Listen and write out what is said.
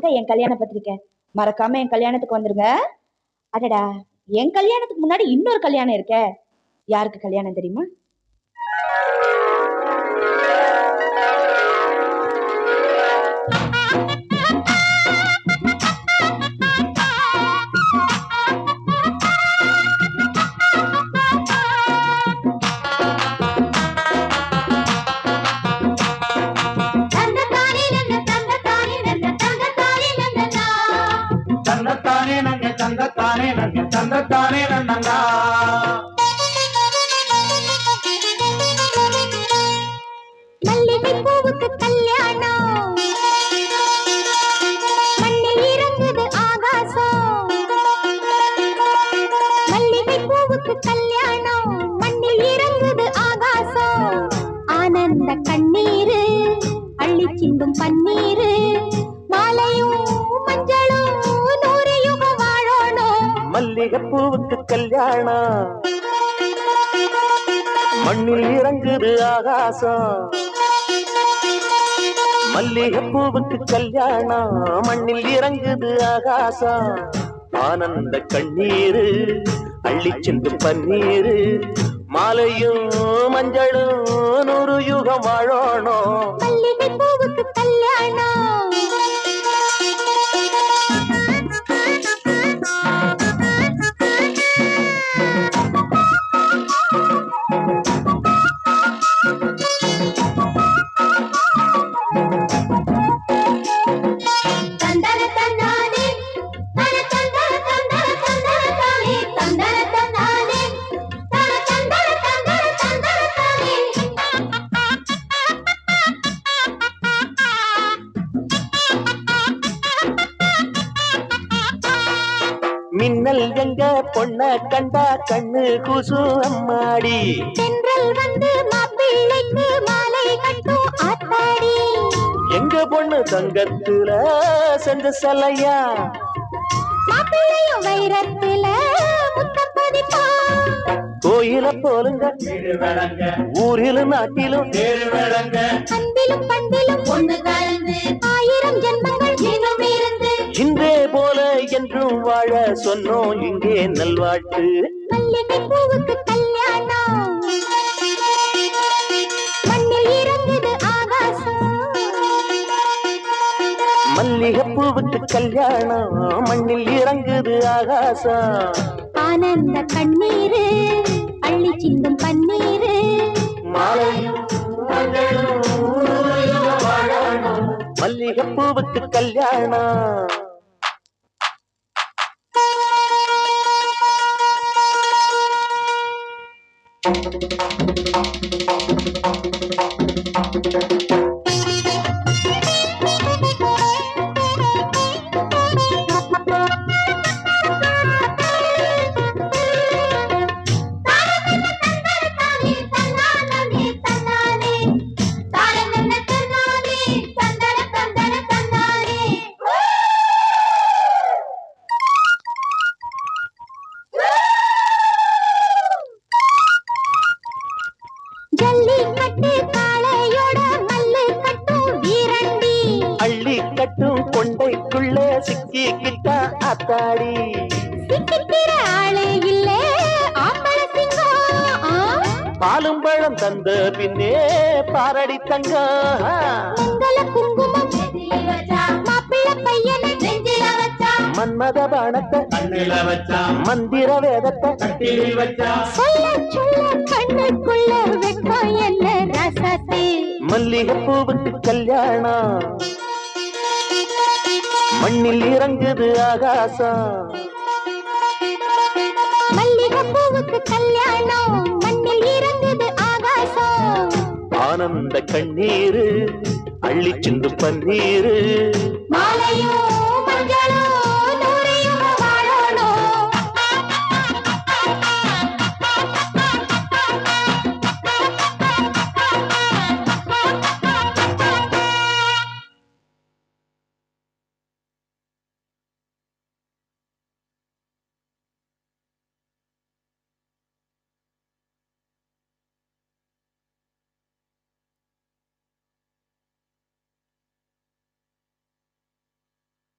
அதான் என் கல்யாண பத்திரிக்கை. மறக்காம என் கல்யாணத்துக்கு வந்துருங்க. அடடா என் கல்யாணத்துக்கு முன்னாடி இன்னொரு கல்யாணம் இருக்கே. யாருக்கு கல்யாணம் தெரியுமா? தந்தத்தானே நங்க தந்தத்தானே நன்னங்கா மல்லிகை பூவுக்கு கல்யாணம். மண்ணில் இறங்குது ஆகாசம். மல்லிகை பூவுக்கு கல்யாணம். மண்ணில் இறங்குது ஆகாசம். ஆனந்த கண்ணீரு அள்ளி சிந்தும் பன்னீரு மல்லிகைப்பூவுக்கு கல்யாணம். மண்ணில் இறங்குது ஆகாசம். மல்லிகைப்பூவுக்கு கல்யாணம். மண்ணில் இறங்குது ஆகாசம். ஆனந்த கண்ணீரு அள்ளி சென்று பன்னீரு. மாலையும் மஞ்சளும் நூறு யுகம் வாழணும். மின்னல் எங்க பொண்ண கண்டா கண்ணு கூசு அம்மாடி. தென்றல் வந்து மாப்பிள்ளைக்கு மாலை கட்டும் ஆத்தாடி. எங்க பொண்ணு தங்கத்துல செஞ்ச சலையா? மாப்பிள்ளையும் வைரத்துல கோயில போலுங்க ஊரிலும் நாட்டிலும். அன்பிலும் பண்பிலும் ஒண்ணு கலந்து ஆயிரம் ஜென்மங்கள் இன்றே போல என்றும் வாழ சொன்னோம். இங்கே நல்வாழ்த்து. மல்லிகை பூவுக்கு கல்யாணம். மண்ணில் இறங்குது ஆகாசம். மல்லிகைப்பூவுக்கு கல்யாணம். மண்ணில் இறங்குது ஆகாசம். ஆனந்த கண்ணீரு அள்ளி சிந்தும் பன்னீரு. மாலையும். மல்லிகைப்பூவுக்கு கல்யாணம். Thank you. ஜல்லிக்கட்டு காளையோட மல்லு கட்டும் வீரண்டி. அள்ளி கட்டும் கொண்டைக்குள்ளே சிக்கிக்கிட்டா அத்தாடி சிக்கிக்கிற ஆளே இல்ல ஆம்பள சிங்கம் பாலும் பழம் தந்த பின்னே பாரடி தங்கம் மங்கள குங்குமம் மாப்பிள்ளை பையனை நெஞ்சில வச்சா. மன்மத பானத்தை மந்திர வேதத்தை சொல்ல கண்ணுக்குள்ள வெட்கம் என்ன ரசத்தே? மல்லிகைப்பூவுக்கு கல்யாணம் மண்ணில் இறங்குது ஆகாசம். மல்லிகை பூவுக்கு கல்யாணம் மண்ணில் இறங்குது ஆகாசம். ஆனந்த கண்ணீரு அள்ளி சிந்து பன்னீரு. மாலை